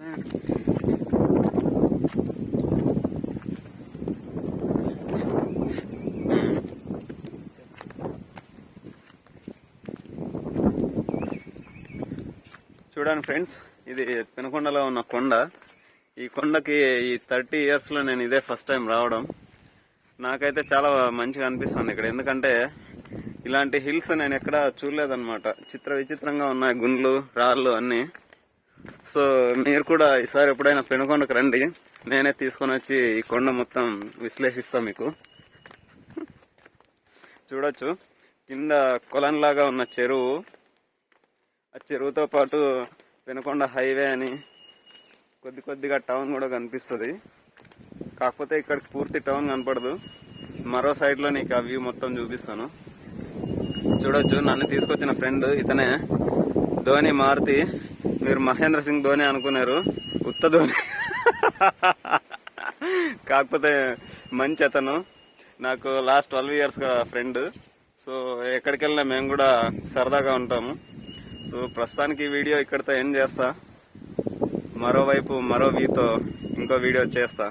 చూడండి ఫ్రెండ్స్ ఇది పెనుకొండలో ఉన్న కొండ. ఈ కొండకి ఈ థర్టీ ఇయర్స్లో నేను ఇదే ఫస్ట్ టైం రావడం. నాకైతే చాలా మంచిగా అనిపిస్తుంది ఇక్కడ. ఎందుకంటే ఇలాంటి హిల్స్ నేను ఎక్కడ చూడలేదన్నమాట. చిత్ర విచిత్రంగా ఉన్నాయి గుండ్లు రాళ్ళు అన్నీ. సో మీరు కూడా ఈసారి ఎప్పుడైనా పెనుకొండకు రండి. నేనే తీసుకొని వచ్చి ఈ కొండ మొత్తం విశ్లేషిస్తా మీకు. చూడొచ్చు. కింద కొలంలాగా ఉన్న చెరువు. ఆ చెరువుతో పాటు పెనుకొండ హైవే అని కొద్ది కొద్దిగా టౌన్ కూడా కనిపిస్తుంది. కాకపోతే ఇక్కడికి పూర్తి టౌన్ కనపడదు. మరో సైడ్లో నీకు ఆ వ్యూ మొత్తం చూపిస్తాను. చూడొచ్చు. నన్ను తీసుకొచ్చిన ఫ్రెండ్ ఇతనే. ధోని మారుతి. మీరు మహేంద్ర సింగ్ ధోని అనుకున్నారు ఉత్త ధోని. కాకపోతే మంచి అతను. నాకు లాస్ట్ ట్వెల్వ్ ఇయర్స్గా ఫ్రెండ్ సో ఎక్కడికి వెళ్ళినా మేము కూడా సరదాగా ఉంటాము. సో ప్రస్తుతానికి ఈ వీడియో ఇక్కడితో ఎండ్ చేస్తా. మరోవైపు మరో వీతో ఇంకో వీడియో చేస్తా.